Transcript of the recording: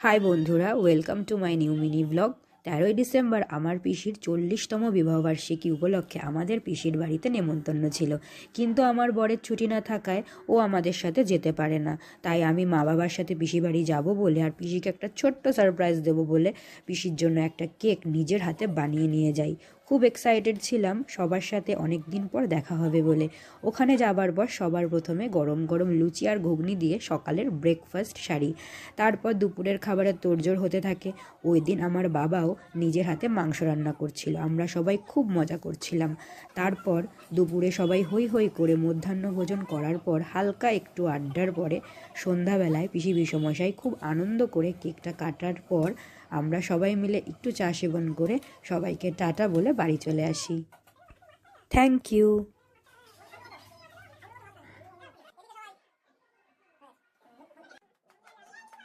High বন্ধুরা welcome to my new mini blog তেরোই December আমার পিসির চল্লিশতম বিবাহবার্ষিকী উপলক্ষে আমাদের পিসির বাড়িতে নেমন্তন্ন ছিল। কিন্তু আমার বরের ছুটি না থাকায় ও আমাদের সাথে যেতে পারে না। তাই আমি মা বাবার সাথে পিসি বাড়ি যাব বলে আর পিসিকে একটা ছোট্ট সারপ্রাইজ দেবো বলে পিসির জন্য একটা কেক নিজের হাতে বানিয়ে নিয়ে যাই। খুব এক্সাইটেড ছিলাম, সবার সাথে অনেক দিন পর দেখা হবে বলে। ওখানে যাবার পর সবার প্রথমে গরম গরম লুচি আর ঘুগনি দিয়ে সকালের ব্রেকফাস্ট সারি। তারপর দুপুরের খাবারের তোড়জোড় হতে থাকে। ওই দিন আমার বাবাও নিজের হাতে মাংস রান্না করছিল। আমরা সবাই খুব মজা করছিলাম। তারপর দুপুরে সবাই হই হই করে মধ্যাহ্ন ভোজন করার পর হালকা একটু আড্ডার পরে সন্ধ্যাবেলায় পিসি বিষমশাই খুব আনন্দ করে কেকটা কাটার পর আমরা সবাই মিলে একটু চা সেবন করে সবাইকে টাটা বলে বাড়ি চলে আসি। Thank you